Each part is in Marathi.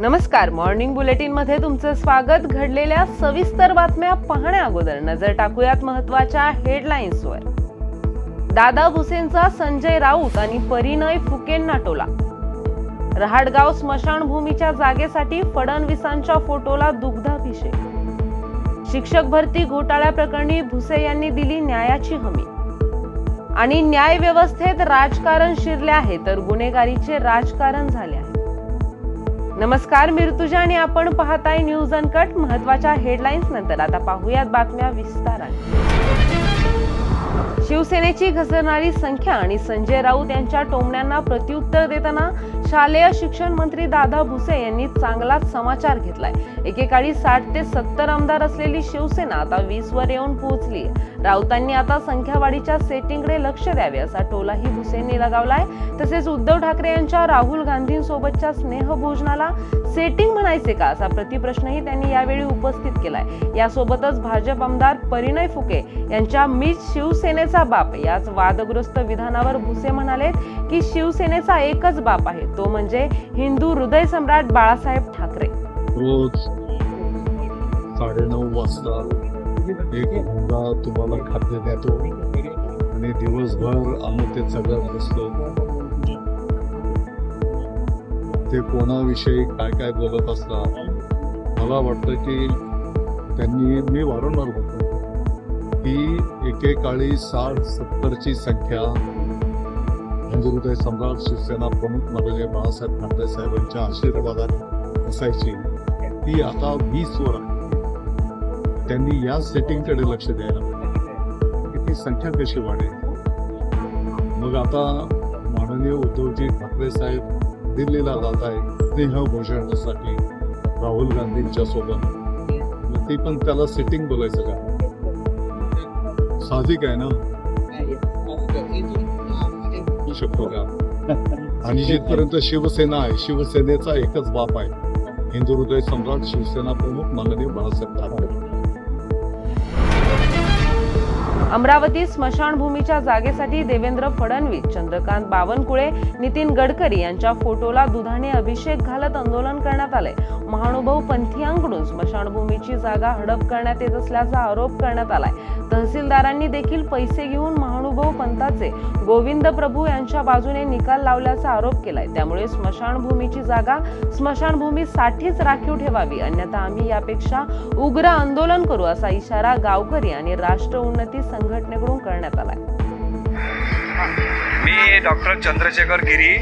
नमस्कार मॉर्निंग बुलेटिनमध्ये तुमचं स्वागत. घडलेल्या सविस्तर बातम्या पाहण्या अगोदर नजर टाकूयात महत्त्वाच्या हेडलाईन्सवर दादा भुसेंचा संजय राऊत आणि परिणय फुकेंना टोला रहाडगाव स्मशानभूमीच्या जागेसाठी फडणवीसांच्या फोटोला दुग्धाभिषेक. शिक्षक भरती घोटाळ्याप्रकरणी भुसे यांनी दिली न्यायाची हमी. आणि न्याय व्यवस्थेत राजकारण शिरले आहे तर गुन्हेगारीचे राजकारण झाले आहे. नमस्कार मी ऋतुजा आणि आपण पाहताय न्यूज अनकट. महत्त्वाच्या हेडलाईन्स नंतर आता पाहूयात बातम्या विस्तारात. शिवसेनेची घसरणारी संख्या आणि संजय राऊत यांच्या टोमण्यांना प्रत्युत्तर देताना शालेय शिक्षण मंत्री दादा भुसे यांनी चांगलाच समाचार घेतलाय. एकेकाळी साठ ते सत्तर आमदार असलेली शिवसेना आता वीस वर येऊन पोहोचली राऊतांनी आता संख्यावाढीच्या सेटिंगकडे लक्ष द्यावे असा टोलाही भुसेंनी लगावलाय. तसेच उद्धव ठाकरे यांच्या राहुल गांधींसोबतच्या स्नेहभोजनाला सेटिंग म्हणायचे का असा प्रतिप्रश्नही त्यांनी यावेळी उपस्थित केलाय. यासोबतच भाजप आमदार परिणय फुके यांच्या मीच शिवसेनेचा बाप याच वादग्रस्त विधानावर भुसे म्हणाले की शिवसेनेचा एकच बाप आहे तो म्हणजे हिंदू हृदय सम्राट बाळासाहेब ठाकरे. रोज साडेनऊ वाजता एक मुलगा तुम्हाला खाद्य देतो. आणि दिवसभर आम्ही ते सगळं बसलो. ते कोणाविषयी काय काय बोलत असतात मला वाटतं की त्यांनी मी वारंवार बोलतो की एकेकाळी साठ सत्तरची संख्या हिंदुहृदय सम्राट शिवसेना प्रमुख माननीय बाळासाहेब ठाकरे साहेबांच्या आशीर्वादाने असायची. ती आता वीस वर त्यांनी या सेटिंगकडे लक्ष द्यायला पाहिजे. की ती संख्या कशी वाढेल? मग आता माननीय उद्धवजी ठाकरे साहेब दिल्लीला जात आहे स्नेह भोजनासाठी राहुल गांधींच्या सोबत. मग ती पण त्याला सेटिंग बोलायचं का? साहजिक आहे ना? होऊ शकतो का? आणि जिथपर्यंत शिवसेना आहे शिवसेनेचा एकच बाप आहे हिंदू हृदय सम्राट शिवसेना प्रमुख माननीय बाळासाहेब ठाकरे. अमरावती स्मशानभूमीच्या जागेसाठी देवेंद्र फडणवीस चंद्रकांत बावनकुळे नितीन गडकरी यांच्या फोटोला दुधाने अभिषेक घालत आंदोलन करण्यात आले महानुभाव पंथीयांकडून स्मशानभूमीची जागा हडप करण्यात येत असल्याचा आरोप करण्यात आलाय. तहसीलदारांनी देखील पैसे घेऊन महानुभाव पंथाचे गोविंद प्रभू यांच्या बाजूने निकाल लावल्याचा आरोप केलाय. त्यामुळे स्मशानभूमीची जागा स्मशानभूमीसाठीच राखीव ठेवावी अन्यथा आम्ही यापेक्षा उग्र आंदोलन करू असा इशारा गावकरी आणि राष्ट्र उन्नती संघटनेकडून करण्यात आला आहे मी डॉक्टर चंद्रशेखर गिरी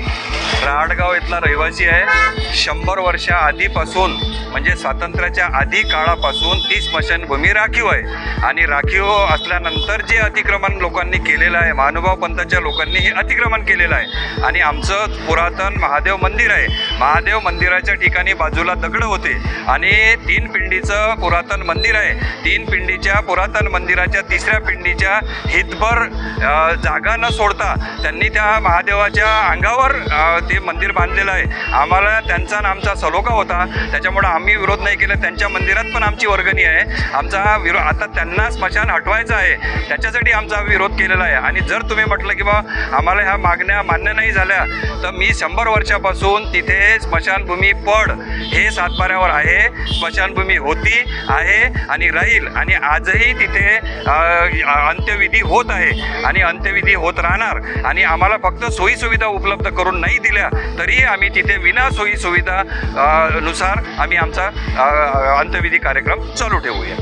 राडगाव इथला रहिवासी आहे. शंभर वर्षा आधीपासून म्हणजे स्वातंत्र्याच्या आधी काळापासून ती स्मशानभूमी राखीव आहे. आणि राखीव असल्यानंतर जे अतिक्रमण लोकांनी केलेलं आहे महानुभाव पंथाच्या लोकांनी हे अतिक्रमण केलेलं आहे. आणि आमचं पुरातन महादेव मंदिर आहे. महादेव मंदिराच्या ठिकाणी बाजूला दगडं होते. आणि तीन पिंडीचं पुरातन मंदिर आहे. तीन पिंडीच्या पुरातन मंदिराच्या तिसऱ्या पिंडीच्या हितभर जागा न सोडता त्यांनी त्या महादेवाच्या अंगावर ते मंदिर बांधलेलं आहे. आम्हाला त्यांचा आणि आमचा सलोखा होता. त्याच्यामुळं आम्ही विरोध नाही केला. त्यांच्या मंदिरात पण आमची वर्गणी आहे. आमचा विरोध आता त्यांना स्मशान हटवायचं आहे. त्याच्यासाठी आमचा विरोध केलेला आहे. आणि जर तुम्ही म्हटलं की बा आम्हाला ह्या मागण्या मान्य नाही झाल्या तर मी शंभर वर्षापासून तिथे स्मशानभूमी पड. हे सातबाऱ्यावर आहे. स्मशानभूमी होती आहे आणि राहील. आणि आजही तिथे अंत्यविधी होत आहे. आणि अंत्यविधी होत राहणार आणि आम्हाला फक्त सोयीसुविधा उपलब्ध करून नाही दिल्या तरीही आम्ही तिथे विना सोयी सुविधा नुसार आम्ही आमचा अंत्यविधी कार्यक्रम चालू ठेवूया.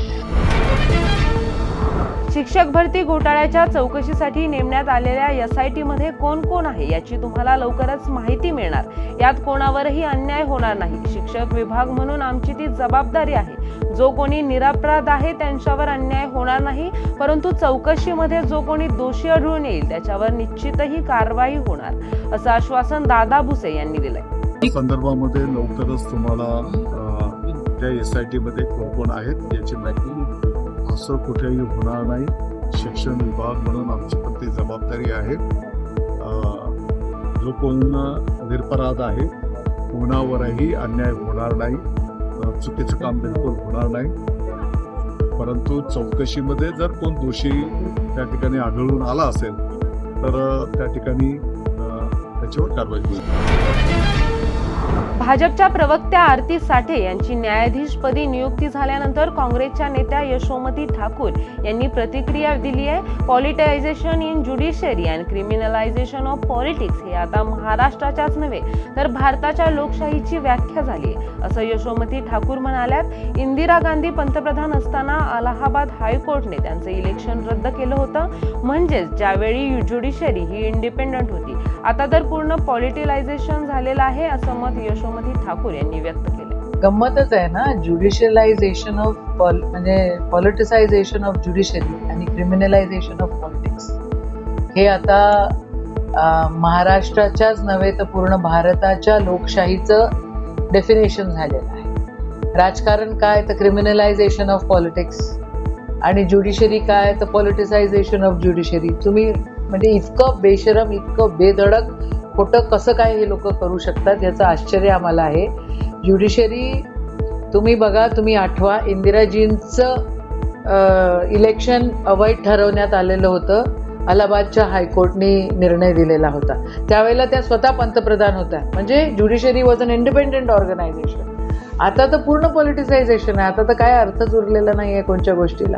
शिक्षक भरती घोटाळ्याच्या चौकशीसाठी नेमण्यात आलेल्या एस आय टी मध्ये कोण कोण आहे याची तुम्हाला लवकरच माहिती मिळणार. यात कोणावरही अन्याय होणार नाही. शिक्षक विभाग म्हणून आमची ती जबाबदारी आहे. जो कोणी निरपराध आहे त्यांच्यावर अन्याय होणार नाही परंतु चौकशीमध्ये जो कोणी दोषी आढळून येईल त्याच्यावर निश्चितही कारवाई होणार असं आश्वासन दादा भुसे यांनी दिलंय. संदर्भामध्ये लवकरच तुम्हाला त्या एस आय टीमध्ये कोण कोण आहेत याची माहिती असं कुठेही होणार नाही. शिक्षण विभाग म्हणून आमची पण ती जबाबदारी आहे. जो कोण निरपराध आहे कोणावरही अन्याय होणार नाही. चुकीचं काम बिलकुल होणार नाही. परंतु चौकशीमध्ये जर कोण दोषी त्या ठिकाणी आढळून आला असेल तर त्या ठिकाणी त्याच्यावर कारवाई होईल. भाजपच्या प्रवक्त्या आरती साठे यांची न्यायाधीशपदी नियुक्ती झाल्यानंतर काँग्रेसच्या नेत्या यशोमती ठाकूर यांनी प्रतिक्रिया दिली आहे. Politicisation in judiciary and criminalisation of politics हे आता महाराष्ट्राच्याच नव्हे तर भारताच्या लोकशाहीची व्याख्या झाली आहे असं यशोमती ठाकूर म्हणाल्यात. इंदिरा गांधी पंतप्रधान असताना अलाहाबाद हायकोर्टने त्यांचं इलेक्शन रद्द केलं होतं. म्हणजेच ज्यावेळी ज्युडिशरी ही इंडिपेंडंट होती. आता तर पूर्ण पॉलिटिलायझेशन झालेलं आहे असं मत यशोमती ठाकूर यांनी व्यक्त केले. गंमतच आहे ना ज्युडिशियलायझेशन ऑफ म्हणजे पॉलिटिसायझेशन ऑफ ज्युडिशरी आणि क्रिमिनलायझेशन ऑफ पॉलिटिक्स हे आता महाराष्ट्राच्याच नव्हे तर पूर्ण भारताच्या लोकशाहीचं डेफिनेशन झालेलं आहे. राजकारण काय तर क्रिमिनलायझेशन ऑफ पॉलिटिक्स आणि ज्युडिशरी काय तर पॉलिटिसायझेशन ऑफ ज्युडिशरी तुम्ही म्हणजे इतकं बेशरम इतकं बेधडक खोटं कसं काय हे लोक करू शकतात याचं आश्चर्य आम्हाला आहे. ज्युडिशरी तुम्ही बघा तुम्ही आठवा इंदिराजींचं इलेक्शन अवैध ठरवण्यात आलेलं होतं. अलाहाबादच्या हायकोर्टने निर्णय दिलेला होता. त्यावेळेला त्या स्वतः पंतप्रधान होत्या. म्हणजे judiciary was an independent organisation आता तर पूर्ण पॉलिटिसायझेशन आहे. आता तर काय अर्थच उरलेला नाही आहे कोणत्या गोष्टीला.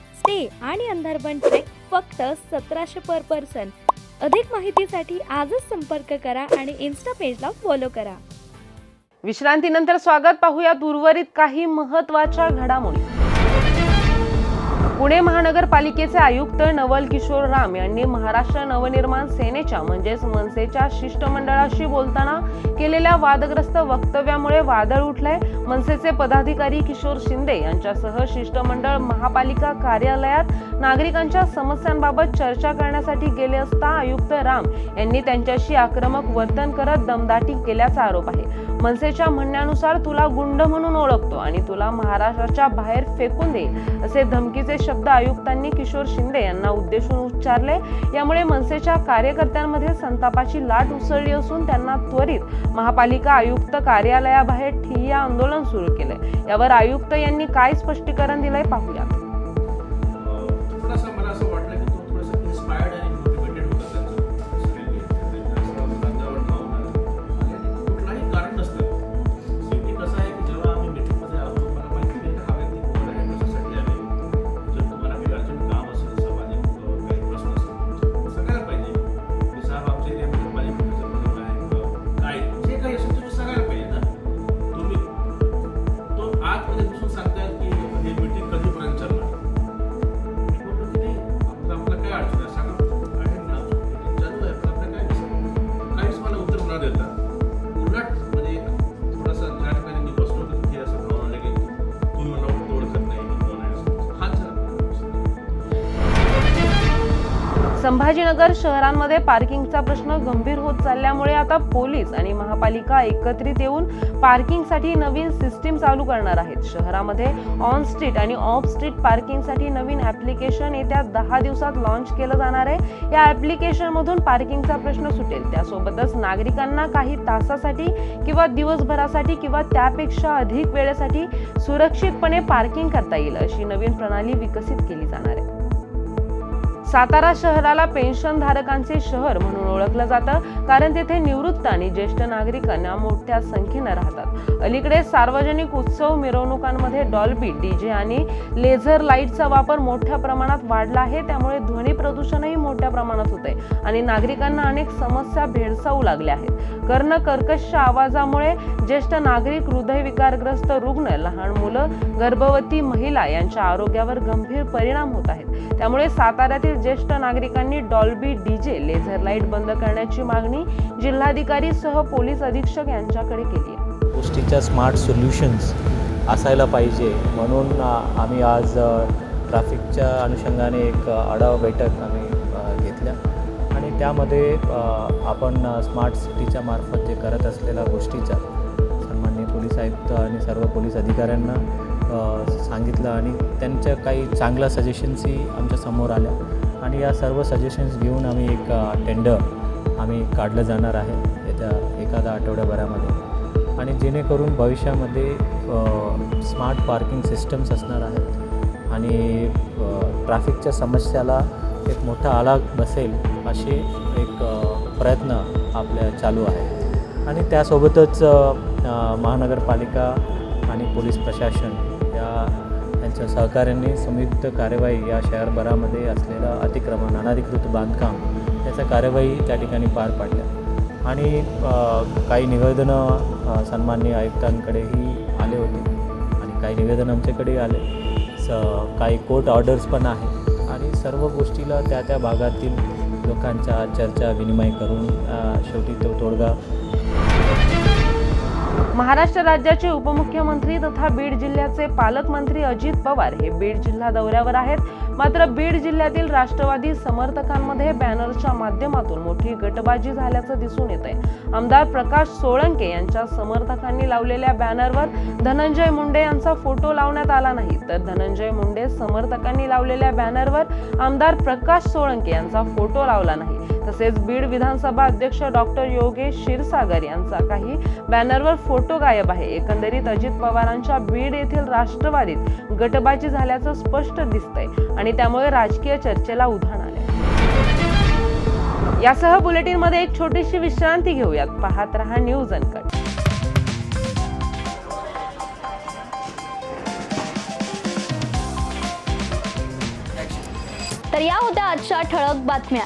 स्टे आणि अंधारबन ट्रेक फक्त सतराशे पर पर्सन. अधिक माहितीसाठी आजच संपर्क करा आणि इन्स्टा पेजला फॉलो करा. विश्रांतीनंतर स्वागत पाहूयात उर्वरित काही महत्त्वाच्या घडामोडी. पुणे महानगरपालिकेचे आयुक्त नवल किशोर राम यांनी महाराष्ट्र नवनिर्माण सेनेच्या म्हणजेच मनसेच्या शिष्टमंडळाशी बोलताना केलेल्या वादग्रस्त वक्तव्यामुळे वादळ उठलंय. मनसेचे पदाधिकारी किशोर शिंदे यांच्यासह शिष्टमंडळ महापालिका कार्यालयात नागरिकांच्या समस्यांबाबत चर्चा करण्यासाठी गेले असता आयुक्त राम यांनी त्यांच्याशी आक्रमक वर्तन करत दमदाटी केल्याचा आरोप आहे. मनसेच्या म्हणण्यानुसार तुला गुंड म्हणून ओळखतो आणि तुला महाराष्ट्राच्या बाहेर फेकून देईल असे धमकीचे शब्द आयुक्तांनी किशोर शिंदे यांना उद्देशून उच्चारले. यामुळे मनसेच्या कार्यकर्त्यांमध्ये संतापाची लाट उसळली असून त्यांना त्वरित महापालिका आयुक्त कार्यालयाबाहेर ठिय्या आंदोलन सुरू केले. यावर आयुक्त यांनी काय स्पष्टीकरण दिलंय पाहूया संभाजीनगर शहरांमध्ये पार्किंगचा प्रश्न गंभीर होत चालल्यामुळे आता पोलीस आणि महापालिका एकत्रित येऊन पार्किंगसाठी नवीन सिस्टीम चालू करणार आहेत. शहरामध्ये ऑन स्ट्रीट आणि ऑफ स्ट्रीट पार्किंगसाठी नवीन ऍप्लिकेशन येत्या दहा दिवसात लॉन्च केलं जाणार आहे. या ऍप्लिकेशनमधून पार्किंगचा प्रश्न सुटेल. त्यासोबतच नागरिकांना काही तासासाठी किंवा दिवसभरासाठी किंवा त्यापेक्षा अधिक वेळेसाठी सुरक्षितपणे पार्किंग करता येईल अशी नवीन प्रणाली विकसित केली जाणार आहे. सातारा शहराला पेन्शन धारकांचे शहर म्हणून ओळखलं जातं कारण तेथे निवृत्त आणि ज्येष्ठ नागरिकांना मोठ्या संख्येनं राहतात. अलीकडे सार्वजनिक उत्सव मिरवणुकांमध्ये डॉल्बी डीजे आणि लेझर लाईटचा वापर मोठ्या प्रमाणात वाढला आहे त्यामुळे ध्वनी प्रदूषणही मोठ्या प्रमाणात होते आणि नागरिकांना अनेक समस्या भेडसावू लागल्या आहेत. कर्ण कर्कश आवाजामुळे ज्येष्ठ नागरिक हृदयविकारग्रस्त रुग्ण लहान मुलं गर्भवती महिला यांच्या आरोग्यावर गंभीर परिणाम होत आहेत. त्यामुळे साताऱ्यातील ज्येष्ठ नागरिकांनी डॉल्बी डीजे लेझर लाइट बंद करण्याची मागणी जिल्हाधिकारी सह पोलीस अधीक्षक यांच्याकडे केली आहे. गोष्टीच्या स्मार्ट सोल्युशन्स असायला पाहिजे म्हणून आम्ही आज ट्रॅफिकच्या अनुषंगाने एक आढावा बैठक आम्ही त्यामध्ये आपण स्मार्ट सिटीच्या मार्फत जे करत असलेल्या गोष्टीचा सन्माननीय पोलीस आयुक्त आणि सर्व पोलीस अधिकाऱ्यांना सांगितलं आणि त्यांच्या काही चांगल्या सजेशन्सही आमच्यासमोर आल्या. आणि या सर्व सजेशन्स घेऊन आम्ही एक टेंडर आम्ही काढलं जाणार आहे येत्या एखाद्या आठवड्याभरामध्ये. आणि जेणेकरून भविष्यामध्ये स्मार्ट पार्किंग सिस्टम्स असणार आहेत आणि ट्रॅफिकच्या समस्याला एक मोठा आला बसेल असे एक प्रयत्न आपल्या चालू आहे. आणि त्यासोबतच महानगरपालिका आणि पोलीस प्रशासन या यांच्या सहकार्याने संयुक्त कार्यवाही या शहरभरामध्ये असलेलं अतिक्रमण अनधिकृत बांधकाम याचा कार्यवाही त्या ठिकाणी पार पाडल्या आणि काही निवेदनं अ, सन्माननीय आयुक्तांकडेही आले होते. आणि काही निवेदन आमच्याकडे आले. स काही कोर्ट ऑर्डर्स पण आहे आणि सर्व गोष्टीला त्या त्या भागातील लोकांच्या चर्चा विनिमय करून शेवटी तो तोडगा. महाराष्ट्र राज्याचे उपमुख्यमंत्री तथा बीड जिल्ह्याचे पालकमंत्री अजित पवार हे बीड जिल्हा दौऱ्यावर आहेत. मात्र बीड जिल्ह्यातील राष्ट्रवादी समर्थकांमध्ये बॅनरच्या माध्यमातून मोठी गटबाजी झाल्याचं दिसून येत आहे आमदार प्रकाश सोळंके यांच्या समर्थकांनी लावलेल्या बॅनरवर धनंजय मुंडे यांचा फोटो लावण्यात आला नाही. तर धनंजय मुंडे समर्थकांनी लावलेल्या बॅनरवर आमदार प्रकाश सोळंके यांचा फोटो लावला नाही. तसेच बीड विधानसभा अध्यक्ष डॉक्टर योगेश क्षीरसागर यांचा काही बॅनरवर फोटो गायब आहे. एकंदरीत अजित पवारांच्या बीड येथील राष्ट्रवादीत गटबाजी झाल्याचं स्पष्ट दिसतंय आणि त्यामुळे राजकीय चर्चेला उधाण आले यासह बुलेटिनमध्ये एक छोटीशी विश्रांती घेऊयात. पाहत रहा न्यूज अनकट. तर या होत्या आजच्या ठळक बातम्या.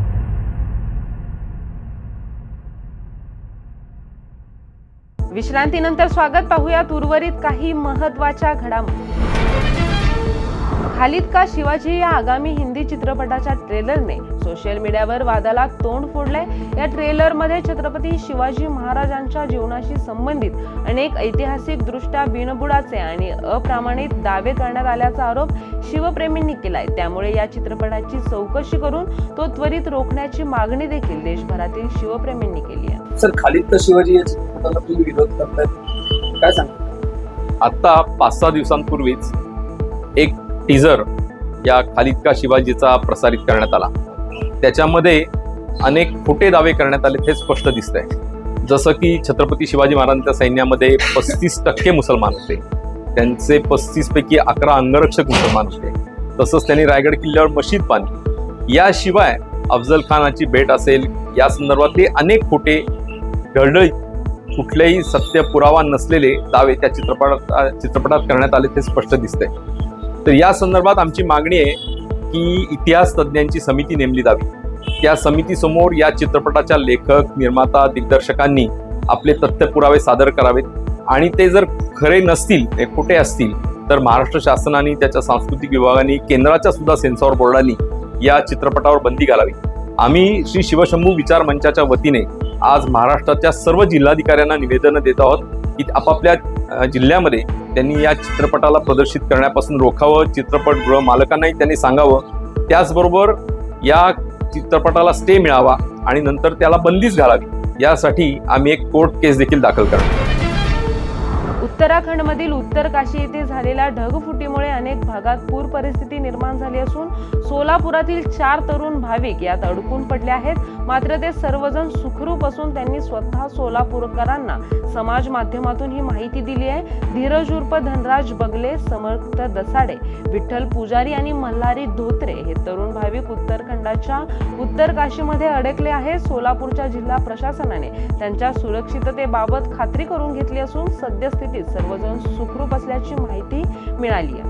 विश्रांतीनंतर स्वागत पाहूयात उर्वरित काही महत्त्वाच्या घडामोडी. खालिद का शिवाजी या आगामी हिंदी चित्रपटाच्या ट्रेलरने? सोशल मीडियावर वादाला तोंड फोडलंय. या ट्रेलरमध्ये छत्रपती शिवाजी महाराजांच्या जीवनाशी संबंधित अनेक ऐतिहासिक दृष्ट्या बिनबुडाचे आणि अप्रामाणित दावे करण्यात आल्याचा आरोप शिवप्रेमींनी केलाय. त्यामुळे या चित्रपटाची चौकशी करून तो त्वरित रोखण्याची मागणी देखील देशभरातील शिवप्रेमींनी केली आहे. सर खालीद का शिवाजी या चित्रपटाला तुम्ही विरोध करताय. काय सांगता? आता पाच सहा दिवसांपूर्वीच एक टीजर या खालिद का शिवाजीचा प्रसारित करण्यात आला. त्याच्यामध्ये अनेक खोटे दावे करण्यात आले हे स्पष्ट दिसत आहे जसं की छत्रपती शिवाजी महाराजांच्या सैन्यामध्ये पस्तीस टक्के मुसलमान होते. त्यांचे पस्तीस पैकी अकरा अंगरक्षक मुसलमान होते. तसंच त्यांनी रायगड किल्ल्यावर मशीद बांधली. याशिवाय अफजल खानाची भेट असेल या संदर्भातले अनेक खोटे ढळढळीत कुठलेही सत्य पुरावा नसलेले दावे त्या चित्रपटात चित्रपटात करण्यात आले ते स्पष्ट दिसते तर या संदर्भात आमची मागणी आहे की इतिहास तज्ज्ञांची समिती नेमली जावी. त्या समितीसमोर या चित्रपटाच्या लेखक निर्माता दिग्दर्शकांनी आपले तथ्य पुरावे सादर करावेत. आणि ते जर खरे नसतील ते खोटे असतील तर महाराष्ट्र शासनाने त्याच्या सांस्कृतिक विभागाने केंद्राच्या सुद्धा सेन्सॉर बोर्डाने या चित्रपटावर बंदी घालावी. आम्ही श्री शिवशंभू विचार मंचाच्या वतीने आज महाराष्ट्राच्या सर्व जिल्हाधिकाऱ्यांना निवेदन देत आहोत की आपापल्या जिल्ह्यामध्ये त्यांनी या चित्रपटाला प्रदर्शित करण्यापासून रोखावं चित्रपटगृह मालकांनाही त्यांनी सांगावं. त्याचबरोबर या चित्रपटाला स्टे मिळावा आणि नंतर त्याला बंदीच घालावी यासाठी आम्ही एक कोर्ट केस देखील दाखल करणार. उत्तराखंडमधील उत्तर काशी येथे झालेल्या ढगफुटीमुळे अनेक भागात पूर परिस्थिती निर्माण झाली असून सोलापुरातील चार तरुण भाविक यात अडकून पडले आहेत. मात्र ते सर्वजण सुखरूप असून त्यांनी स्वतः सोलापूरकरांना समाज माध्यमातून ही माहिती दिली आहे. धीरज उर्फ धनराज बगले समर्थ दसाडे विठ्ठल पुजारी आणि मल्हारी धोत्रे हे तरुण भाविक उत्तरखंडाच्या उत्तरकाशीमध्ये अडकले आहे सोलापूरच्या जिल्हा प्रशासनाने त्यांच्या सुरक्षिततेबाबत खात्री करून घेतली असून सद्यस्थिती परिस्थितीत सर्वजण सुखरूप असल्याची माहिती मिळाली आहे.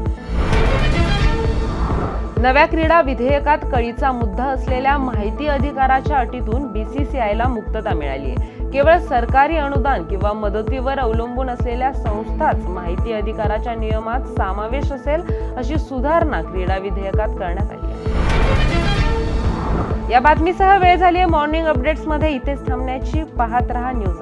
नव्या क्रीडा विधेयकात कळीचा मुद्दा असलेल्या माहिती अधिकाराच्या अटीतून बीसीसीआयला मुक्तता मिळाली आहे. केवळ सरकारी अनुदान किंवा मदतीवर अवलंबून असलेल्या संस्थाच माहिती अधिकाराच्या नियमात समावेश असेल अशी सुधारणा क्रीडा विधेयकात करण्यात आली आहे. या बातमीसह वेळ झाली आहे. मॉर्निंग अपडेट्समध्ये इथेच थांबण्याची. पाहत रहा न्यूज